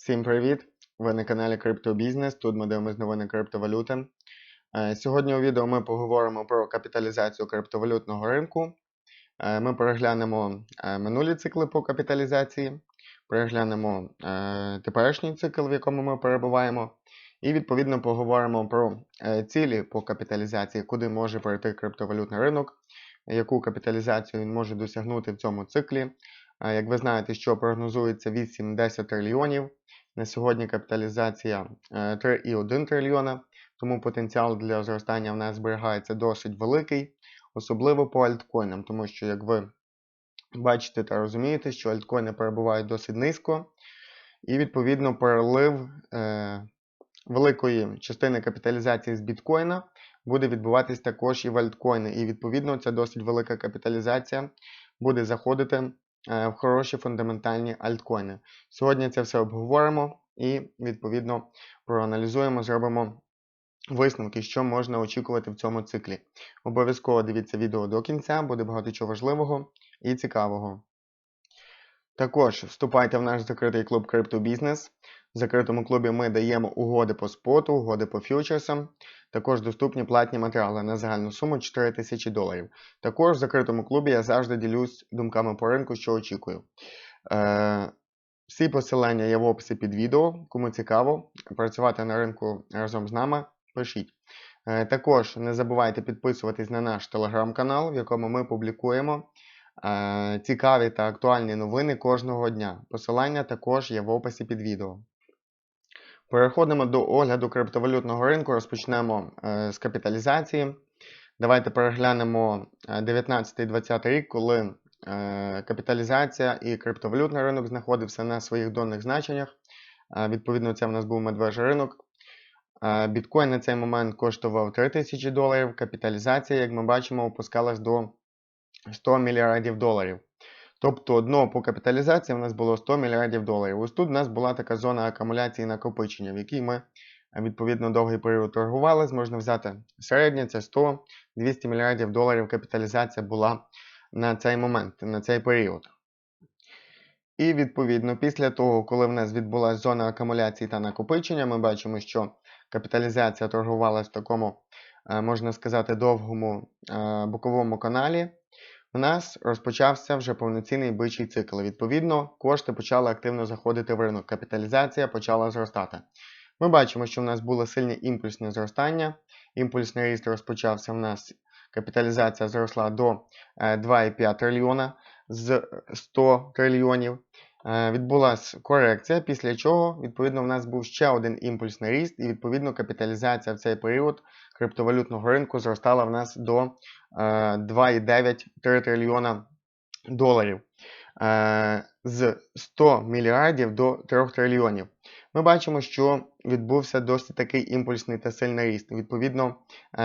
Всім привіт! Ви на каналі Криптобізнес. Тут ми дивимося новини криптовалюти. Е, Сьогодні у відео ми поговоримо про капіталізацію криптовалютного ринку. Е, Ми переглянемо е, минулі цикли по капіталізації, переглянемо теперішній цикл, в якому ми перебуваємо, і відповідно поговоримо про цілі по капіталізації, куди може перейти криптовалютний ринок, яку капіталізацію він може досягнути в цьому циклі. Е, Як ви знаєте, що прогнозується 8-10 трильйонів. На сьогодні капіталізація е, 3,1 трильйона, тому потенціал для зростання в нас зберігається досить великий, особливо по альткоїнам, тому що, як ви бачите та розумієте, що альткоїни перебувають досить низько, і відповідно перелив е, великої частини капіталізації з біткоїна буде відбуватись також і в альткоїни. І відповідно ця досить велика капіталізація буде заходити е, в хороші фундаментальні альткоїни. Сьогодні це все обговоримо і, відповідно, проаналізуємо, зробимо висновки, що можна очікувати в цьому циклі. Обов'язково дивіться відео до кінця, буде багато чого важливого і цікавого. Також вступайте в наш закритий клуб Криптобізнес. В закритому клубі ми даємо угоди по споту, угоди по фьючерсам. Також доступні платні матеріали на загальну суму 4 тисячі доларів. Також в закритому клубі я завжди ділюсь думками по ринку, що очікую. Е, всі посилання є в описі під відео. Кому цікаво працювати на ринку разом з нами, пишіть. Е, також не забувайте підписуватись на наш телеграм-канал, в якому ми публікуємо е, цікаві та актуальні новини кожного дня. Посилання також є в описі під відео. Переходимо до огляду криптовалютного ринку. Розпочнемо е, з капіталізації. Давайте переглянемо 19-20 рік, коли е, капіталізація і криптовалютний ринок знаходився на своїх донних значеннях. Е, відповідно, це в нас був медвежий ринок. Е, біткоін на цей момент коштував 3000 доларів. Капіталізація, як ми бачимо, опускалась до 100 мільярдів доларів. Тобто дно по капіталізації в нас було 100 мільярдів доларів. Ось тут у нас була така зона акумуляції накопичення, в якій ми відповідно довгий період торгували. Можна взяти середнє, це 100-200 мільярдів доларів капіталізація була на цей момент, на цей період. І відповідно, після того, коли в нас відбулася зона акумуляції та накопичення, ми бачимо, що капіталізація торгувалася в такому, можна сказати, довгому боковому каналі у нас розпочався вже повноцінний бичий цикл. Відповідно, кошти почали активно заходити в ринок. Капіталізація почала зростати. Ми бачимо, що в нас було сильне імпульсне зростання. Імпульсний ріст розпочався в нас. Капіталізація зросла до 2,5 трильйона з 100 трильйонів. Відбулася корекція, після чого, відповідно, в нас був ще один імпульсний ріст, і, відповідно, капіталізація в цей період криптовалютного ринку зростала в нас до 2,9 трильйона доларів з 100 мільярдів до 3 трильйонів. Ми бачимо, що відбувся досить такий імпульсний та сильний ріст. Відповідно,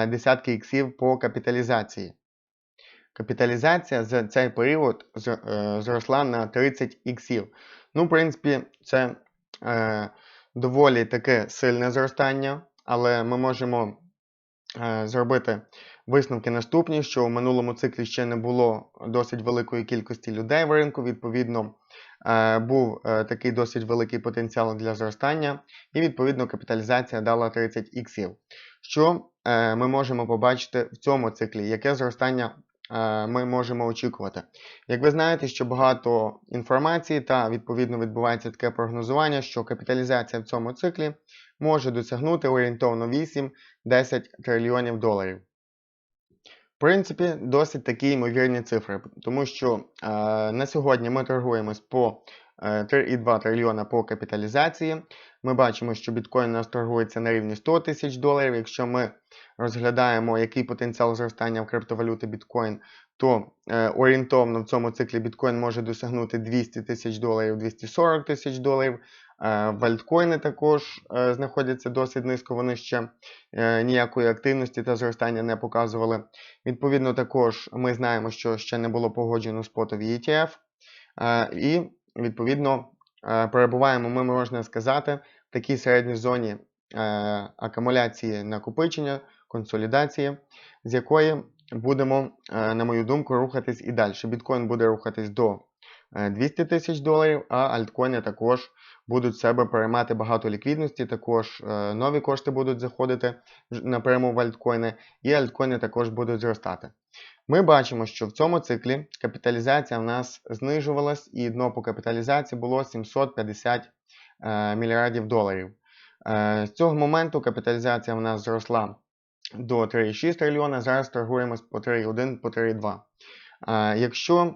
десятки іксів по капіталізації. Капіталізація за цей період зросла на 30 іксів. Ну, в принципі, це е, доволі таке сильне зростання, але ми можемо е, зробити висновки наступні, що в минулому циклі ще не було досить великої кількості людей в ринку. Відповідно, е, був е, такий досить великий потенціал для зростання, і відповідно капіталізація дала 30 іксів. Що е, ми можемо побачити в цьому циклі, яке зростання ми можемо очікувати. Як ви знаєте, що багато інформації та відповідно відбувається таке прогнозування, що капіталізація в цьому циклі може досягнути орієнтовно 8-10 трильйонів доларів. В принципі, досить такі ймовірні цифри, тому що е, на сьогодні ми торгуємось по 3,2 трильйона по капіталізації. Ми бачимо, що біткоін у нас торгується на рівні 100 тисяч доларів. Якщо ми розглядаємо, який потенціал зростання в криптовалюти біткоін, то е, орієнтовно в цьому циклі біткоін може досягнути 200 тисяч доларів, 240 тисяч доларів. Е, вальткоїни також е, знаходяться досить низько, вони ще е, ніякої активності та зростання не показували. Відповідно, також ми знаємо, що ще не було погоджено спотові ETF. І Відповідно, перебуваємо, ми можна сказати, в такій середній зоні акумуляції накопичення, консолідації, з якої будемо, на мою думку, рухатись і далі. Біткоін буде рухатись до 200 тисяч доларів, а альткоїни також будуть в себе переймати багато ліквідності, також е, нові кошти будуть заходити напряму в альткоїни, і альткоїни також будуть зростати. Ми бачимо, що в цьому циклі капіталізація в нас знижувалась, і дно по капіталізації було 750 е, мільярдів доларів. Е, З цього моменту капіталізація в нас зросла до 3,6 трильйона, зараз торгуємось по 3,1, по 3,2. Е, Якщо е,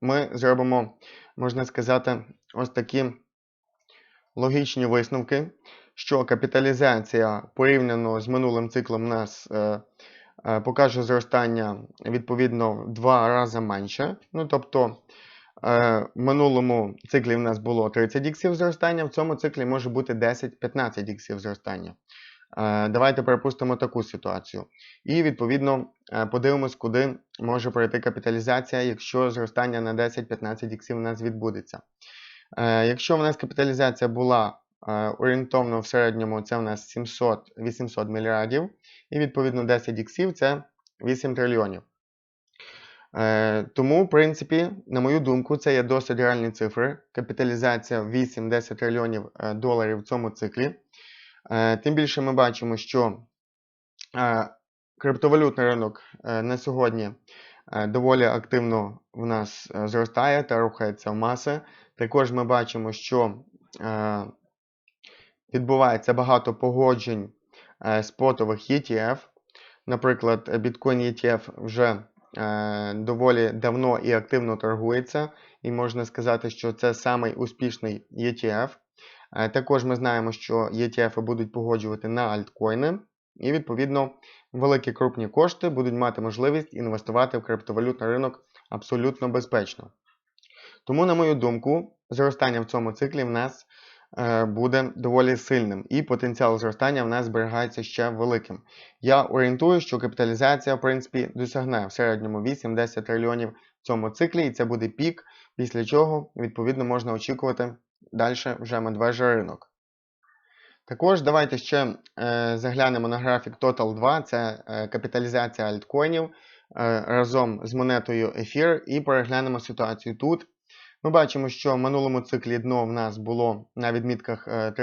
ми зробимо, можна сказати, ось такі логічні висновки, що капіталізація порівняно з минулим циклом нас е, е, покаже зростання відповідно в два рази менше. Ну, тобто е, в минулому циклі в нас було 30 іксів зростання, в цьому циклі може бути 10-15 іксів зростання. Е, Давайте припустимо таку ситуацію. І відповідно е, подивимось, куди може пройти капіталізація, якщо зростання на 10-15 іксів у нас відбудеться. Е, Якщо в нас капіталізація була орієнтовно в середньому, це в нас 700-800 мільярдів, і відповідно 10 іксів це 8 трильйонів. Тому, в принципі, на мою думку, це є досить реальні цифри. Капіталізація 8-10 трильйонів доларів в цьому циклі. Е, Тим більше ми бачимо, що е, криптовалютний ринок е, на сьогодні доволі активно в нас зростає та рухається в маси. Також ми бачимо, що відбувається багато погоджень спотових ETF. Наприклад, Bitcoin ETF вже доволі давно і активно торгується, і можна сказати, що це самий успішний ETF. Е, Також ми знаємо, що ETF будуть погоджувати на альткоїни, і відповідно великі крупні кошти будуть мати можливість інвестувати в криптовалютний ринок абсолютно безпечно. Тому, на мою думку, зростання в цьому циклі в нас е, буде доволі сильним, і потенціал зростання в нас зберігається ще великим. Я орієнтую, що капіталізація, в принципі, досягне в середньому 8-10 трильйонів в цьому циклі, і це буде пік, після чого, відповідно, можна очікувати далі вже медвежий ринок. Також давайте ще е, заглянемо на графік Total 2, це е, капіталізація альткоїнів е, разом з монетою Ефір, і переглянемо ситуацію тут. Ми бачимо, що в минулому циклі дно в нас було на відмітках е,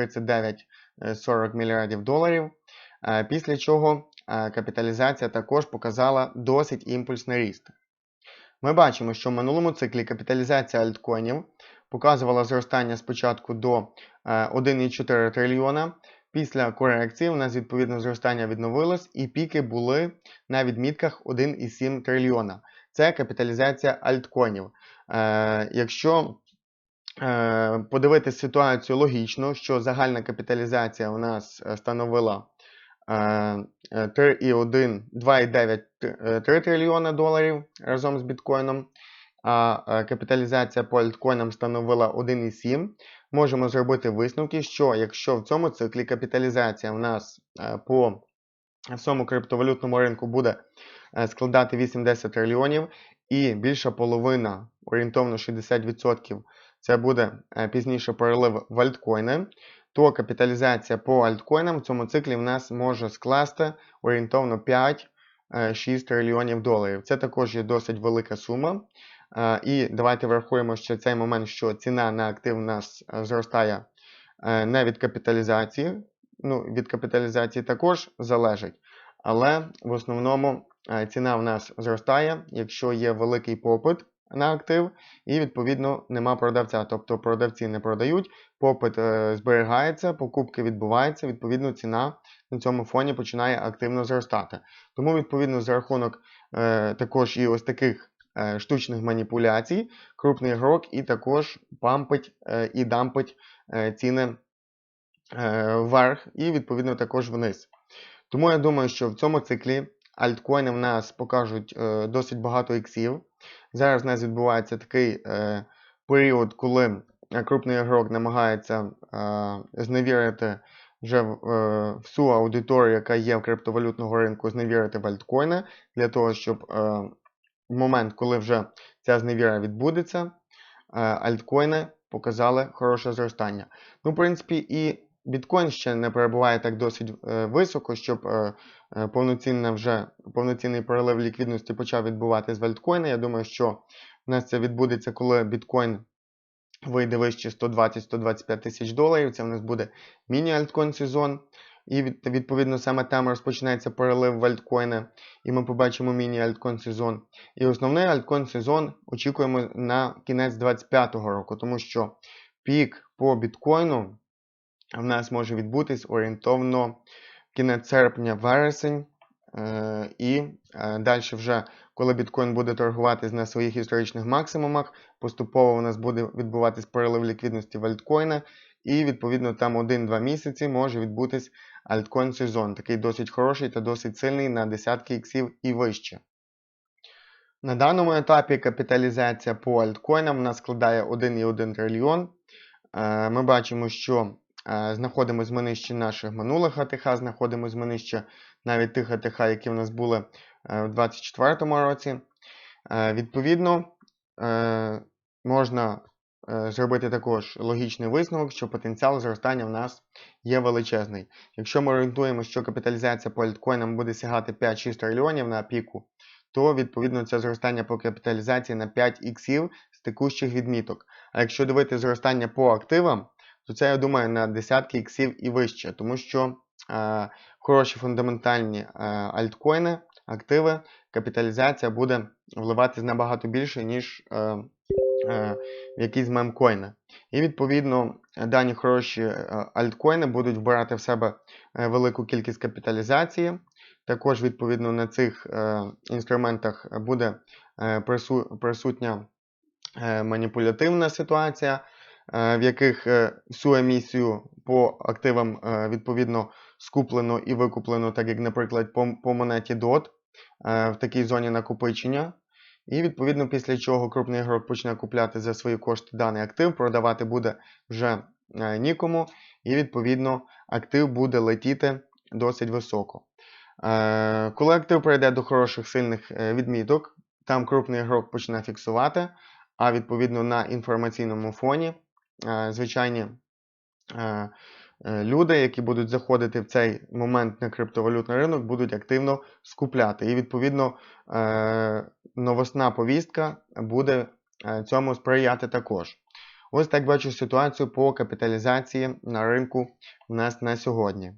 39-40 мільярдів доларів, після чого капіталізація також показала досить імпульсний ріст. Ми бачимо, що в минулому циклі капіталізація альткоїнів показувала зростання спочатку до е, 1,4 трильйона. Після корекції у нас відповідно зростання відновилось, і піки були на відмітках 1,7 трильйона. Це капіталізація альткоїнів. Е, якщо е, подивитися ситуацію логічно, що загальна капіталізація у нас е, становила е, е, 3,1, 2,9 е, 3 трильйона доларів разом з біткоїном, е, капіталізація по альткоїнам становила 1,7, можемо зробити висновки, що якщо в цьому циклі капіталізація в нас е, по всьому криптовалютному ринку буде е, складати 8-10 трильйонів, і більша половина, орієнтовно 60%, це буде е, пізніше перелив в альткоїни, то капіталізація по альткоїнам в цьому циклі в нас може скласти орієнтовно 5-6 трильйонів доларів. Це також є досить велика сума. Е, І давайте врахуємо, що цей момент, що ціна на актив у нас е, зростає е, не від капіталізації. Ну, від капіталізації також залежить, але в основному ціна в нас зростає, якщо є великий попит на актив, і відповідно нема продавця. Тобто продавці не продають, попит зберігається, покупки відбуваються, відповідно ціна на цьому фоні починає активно зростати. Тому, відповідно, за рахунок також і ось таких штучних маніпуляцій, крупний ігрок і також пампить е, і дампить е, ціни е, вверх і відповідно також вниз. Тому я думаю, що в цьому циклі альткоїни в нас покажуть е, досить багато іксів. Зараз у нас відбувається такий е, період, коли е, крупний ігрок намагається е, зневірити вже в- е, всю аудиторію, яка є в криптовалютного ринку, зневірити в альткоїни, для того, щоб е, в момент, коли вже ця зневіра відбудеться, е, альткоїни показали хороше зростання. Ну, в принципі, і біткоін ще не перебуває так досить е, високо, щоб е, е, вже повноцінний перелив ліквідності почав відбуватись в альткоїни. Я думаю, що У нас це відбудеться, коли біткоін вийде вище 120-125 тисяч доларів. Це в нас буде міні-альткоін сезон. І відповідно саме там розпочинається перелив в альткоїни, і ми побачимо міні-альткоін сезон. І основний альткоін сезон очікуємо на кінець 2025 року, тому що пік по біткоїну в нас може відбутись орієнтовно кінець серпня-вересень. Е, і е, далі вже, коли біткоін буде торгуватись на своїх історичних максимумах, поступово у нас буде відбуватись перелив ліквідності в альткоїни, і відповідно там 1-2 місяці може відбутись альткоін сезон, такий досить хороший та досить сильний на десятки іксів і вище. На даному етапі капіталізація по альткоїнам у нас складає 1,1 трильйон. Е, Ми бачимо, що е, знаходимося ми нижче наших минулих АТХ, знаходимося ми нижче навіть тих АТХ, які в нас були е, у 2024 році. Відповідно, можна зробити також логічний висновок, що потенціал зростання в нас є величезний. Якщо ми орієнтуємо, що капіталізація по альткоїнам буде сягати 5-6 трильйонів на піку, то відповідно це зростання по капіталізації на 5 іксів з текущих відміток. А якщо дивити зростання по активам, то це, я думаю, на десятки іксів і вище, тому що е, хороші фундаментальні е, альткоїни, активи, капіталізація буде вливатись набагато більше, ніж е, е, в якісь мемкоїни. І відповідно дані хороші е, альткоїни будуть вбирати в себе е, велику кількість капіталізації. Також, відповідно, на цих е, інструментах буде е, присутня е, маніпулятивна ситуація, е, в яких е, всю емісію по активам е, відповідно скуплено і викуплено, так як, наприклад, по, монеті DOT е, в такій зоні накопичення. І відповідно після чого крупний ігрок почне купляти за свої кошти даний актив, продавати буде вже е, нікому, і відповідно актив буде летіти досить високо. Е, Коли актив перейде до хороших сильних е, відміток, там крупний ігрок почне фіксувати, а відповідно на інформаційному фоні звичайні люди, які будуть заходити в цей момент на криптовалютний ринок, будуть активно скупляти. І відповідно новосна повістка буде е, цьому сприяти також. Ось так бачу ситуацію по капіталізації на ринку у нас на сьогодні.